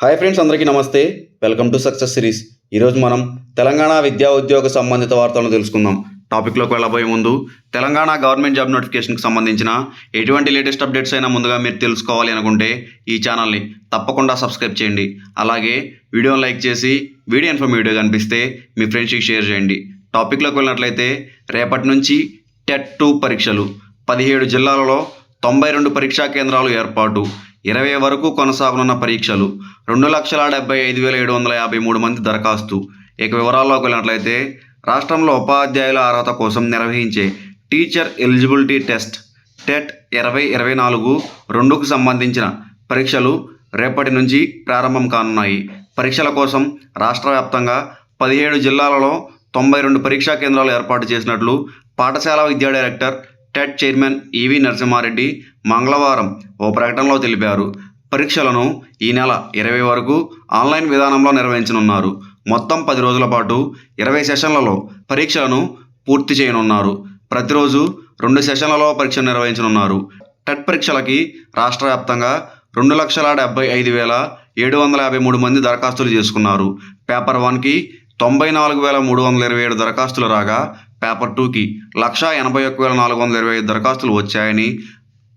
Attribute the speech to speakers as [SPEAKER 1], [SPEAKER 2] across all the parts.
[SPEAKER 1] Hi friends అందరికీ నమస్తే. Welcome to success series. ఈరోజు మనం తెలంగాణ విద్యా ఉద్యోగ సంబంధిత వార్తలను తెలుసుకుందాం. టాపిక్లోకి వెళ్ళబోయే ముందు తెలంగాణ గవర్నమెంట్ జాబ్ నోటిఫికేషన్కి సంబంధించిన ఎటువంటి లేటెస్ట్ అప్డేట్స్ అయినా ముందుగా మీరు తెలుసుకోవాలి అనుకుంటే ఈ ఛానల్ని తప్పకుండా సబ్స్క్రైబ్ చేయండి. అలాగే వీడియోని లైక్ చేసి వీడియో ఇన్ఫర్మేటివ్ కనిపిస్తే మీ ఫ్రెండ్స్కి షేర్ చేయండి. టాపిక్లోకి వెళ్ళినట్లయితే రేపటి నుంచి టెట్ టూ పరీక్షలు. పదిహేడు జిల్లాలలో తొంభై రెండు పరీక్షా కేంద్రాలు ఏర్పాటు. ఇరవై వరకు కొనసాగనున్న పరీక్షలు రెండు లక్షల డెబ్బై ఐదు వేల ఏడు వందల యాభై మూడు మంది దరఖాస్తు. ఇక వివరాల్లోకి వెళ్ళినట్లయితే రాష్ట్రంలో ఉపాధ్యాయుల అర్హత కోసం నిర్వహించే టీచర్ ఎలిజిబిలిటీ టెస్ట్ టెట్ ఇరవై ఇరవై నాలుగు రెండుకు సంబంధించిన పరీక్షలు రేపటి నుంచి ప్రారంభం కానున్నాయి. పరీక్షల కోసం రాష్ట్ర వ్యాప్తంగా పదిహేడు జిల్లాలలో తొంభై రెండు పరీక్షా కేంద్రాలు ఏర్పాటు చేసినట్లు పాఠశాల విద్యా director TET chairman EV Narasimha Reddy మంగళవారం ఓ ప్రకటనలో తెలిపారు. పరీక్షలను ఈ నెల ఇరవై వరకు ఆన్లైన్ విధానంలో నిర్వహించనున్నారు. మొత్తం పది రోజుల పాటు ఇరవై సెషన్లలో పరీక్షలను పూర్తి చేయనున్నారు. ప్రతిరోజు రెండు సెషన్లలో పరీక్ష నిర్వహించనున్నారు. టెట్ పరీక్షలకి రాష్ట్ర వ్యాప్తంగా రెండు లక్షల డెబ్బై ఐదు వేల ఏడు వందల యాభై మూడు మంది దరఖాస్తులు చేసుకున్నారు. పేపర్ వన్కి తొంభై నాలుగు వేల మూడు వందల ఇరవై ఏడు దరఖాస్తులు రాగా పేపర్ టూకి లక్ష ఎనభై ఒక్క వేల నాలుగు వందల ఇరవై ఐదు దరఖాస్తులు వచ్చాయని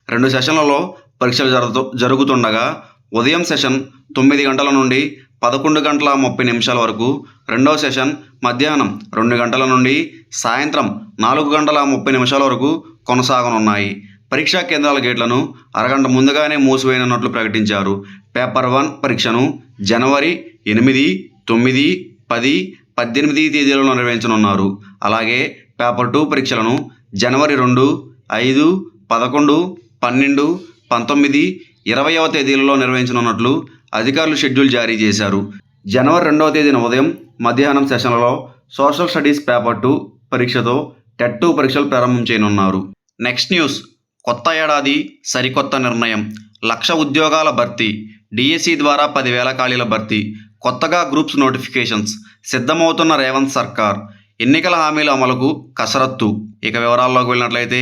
[SPEAKER 1] రెండు సెషన్లలో పరీక్షలు జరుగుతూ జరుగుతుండగా ఉదయం సెషన్ తొమ్మిది గంటల నుండి పదకొండు గంటల ముప్పై నిమిషాల వరకు రెండవ సెషన్ మధ్యాహ్నం రెండు గంటల నుండి సాయంత్రం నాలుగు గంటల ముప్పై నిమిషాల వరకు కొనసాగనున్నాయి. పరీక్షా కేంద్రాల గేట్లను అరగంట ముందుగానే మూసివేయనున్నట్లు ప్రకటించారు. పేపర్ వన్ పరీక్షను జనవరి ఎనిమిది తొమ్మిది పది పద్దెనిమిది తేదీలలో నిర్వహించనున్నారు. అలాగే పేపర్ టూ పరీక్షలను జనవరి రెండు ఐదు పదకొండు పన్నెండు పంతొమ్మిది ఇరవైవ తేదీలలో నిర్వహించనున్నట్లు అధికారులు షెడ్యూల్ జారీ చేశారు. జనవరి రెండవ తేదీన ఉదయం మధ్యాహ్నం సెషన్లలో సోషల్ స్టడీస్ పేపర్ టూ పరీక్షతో టెట్ టూ పరీక్షలు ప్రారంభం చేయనున్నారు. Next news. కొత్త ఏడాది సరికొత్త నిర్ణయం. లక్ష ఉద్యోగాల భర్తీ. డిఎస్సి ద్వారా పదివేల ఖాళీల భర్తీ. కొత్తగా గ్రూప్స్ నోటిఫికేషన్స్ సిద్ధమవుతున్న రేవంత్ సర్కార్ ఎన్నికల హామీల అమలుకు కసరత్తు. ఇక వివరాల్లోకి వెళ్ళినట్లయితే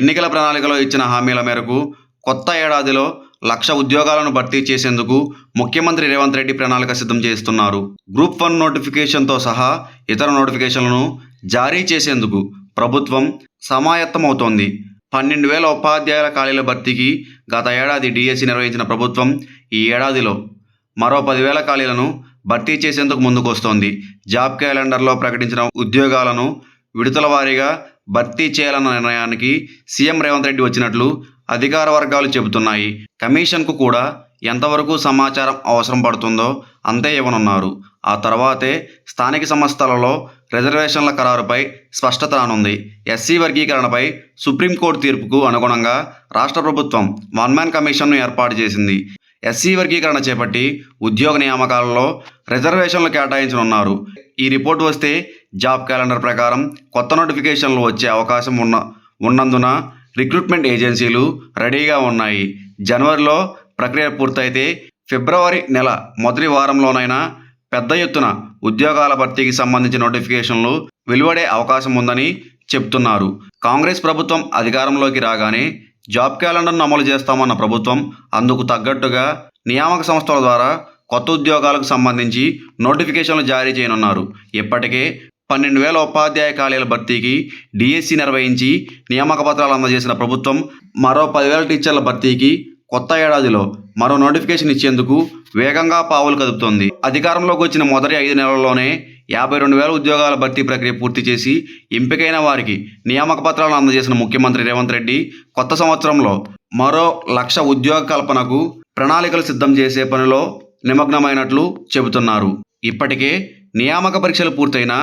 [SPEAKER 1] ఎన్నికల ప్రణాళికలో ఇచ్చిన హామీల మేరకు కొత్త ఏడాదిలో లక్ష ఉద్యోగాలను భర్తీ చేసేందుకు ముఖ్యమంత్రి రేవంత్ రెడ్డి ప్రణాళిక సిద్ధం చేస్తున్నారు. గ్రూప్ వన్ నోటిఫికేషన్తో సహా ఇతర నోటిఫికేషన్లను జారీ చేసేందుకు ప్రభుత్వం సమాయత్తమవుతోంది. పన్నెండు వేల ఉపాధ్యాయుల ఖాళీల భర్తీకి గత ఏడాది డిఎస్సి నిర్వహించిన ప్రభుత్వం ఈ ఏడాదిలో మరో పదివేల ఖాళీలను భర్తీ చేసేందుకు ముందుకు వస్తోంది జాబ్ క్యాలెండర్లో ప్రకటించిన ఉద్యోగాలను విడుదల వారీగా భర్తీ చేయాలన్న నిర్ణయానికి సీఎం రేవంత్ రెడ్డి వచ్చినట్లు అధికార వర్గాలు చెబుతున్నాయి. కమిషన్కు కూడా ఎంతవరకు సమాచారం అవసరం పడుతుందో అంతే ఇవ్వనున్నారు. ఆ తర్వాతే స్థానిక సంస్థలలో రిజర్వేషన్ల ఖరారుపై స్పష్టత రానుంది. ఎస్సీ వర్గీకరణపై సుప్రీంకోర్టు తీర్పుకు అనుగుణంగా రాష్ట్ర ప్రభుత్వం వన్ మ్యాన్ కమిషన్ను ఏర్పాటు చేసింది. ఎస్సీ వర్గీకరణ చేపట్టి ఉద్యోగ నియామకాలలో రిజర్వేషన్లు కేటాయించనున్నారు. ఈ రిపోర్ట్ వస్తే జాబ్ క్యాలెండర్ ప్రకారం కొత్త నోటిఫికేషన్లు వచ్చే అవకాశం ఉన్న ఉన్నందున రిక్రూట్మెంట్ ఏజెన్సీలు రెడీగా ఉన్నాయి. జనవరిలో ప్రక్రియ పూర్తయితే ఫిబ్రవరి నెల మొదటి వారంలోనైనా పెద్ద ఎత్తున ఉద్యోగాల భర్తీకి సంబంధించిన నోటిఫికేషన్లు వెలువడే అవకాశం ఉందని చెప్తున్నారు. కాంగ్రెస్ ప్రభుత్వం అధికారంలోకి రాగానే జాబ్ క్యాలెండర్ను అమలు చేస్తామన్న ప్రభుత్వం అందుకు తగ్గట్టుగా నియామక సంస్థల ద్వారా కొత్త ఉద్యోగాలకు సంబంధించి నోటిఫికేషన్లు జారీ చేయనున్నారు. ఇప్పటికే పన్నెండు వేల ఉపాధ్యాయ ఖాళీల భర్తీకి డిఎస్సి నిర్వహించి నియామక పత్రాలు అందజేసిన ప్రభుత్వం మరో పదివేల టీచర్ల భర్తీకి కొత్త ఏడాదిలో మరో నోటిఫికేషన్ ఇచ్చేందుకు వేగంగా పావులు కదుపుతోంది. అధికారంలోకి వచ్చిన మొదటి ఐదు నెలల్లోనే యాభై రెండు వేల ఉద్యోగాల భర్తీ ప్రక్రియ పూర్తి చేసి ఎంపికైన వారికి నియామక పత్రాలను అందజేసిన ముఖ్యమంత్రి రేవంత్ రెడ్డి కొత్త సంవత్సరంలో మరో లక్ష ఉద్యోగ కల్పనకు ప్రణాళికలు సిద్ధం చేసే పనిలో నిమగ్నమైనట్లు చెబుతున్నారు. ఇప్పటికే నియామక పరీక్షలు పూర్తయిన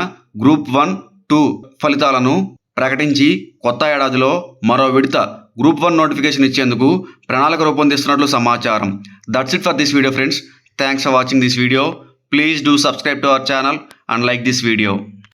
[SPEAKER 1] గ్రూప్ వన్ టూ ఫలితాలను ప్రకటించి కొత్త ఏడాదిలో మరో విడత గ్రూప్ వన్ నోటిఫికేషన్ ఇచ్చేందుకు ప్రణాళిక రూపొందిస్తున్నట్లు సమాచారం. That's it for this video friends thanks for watching this video please do subscribe to our channel and like this video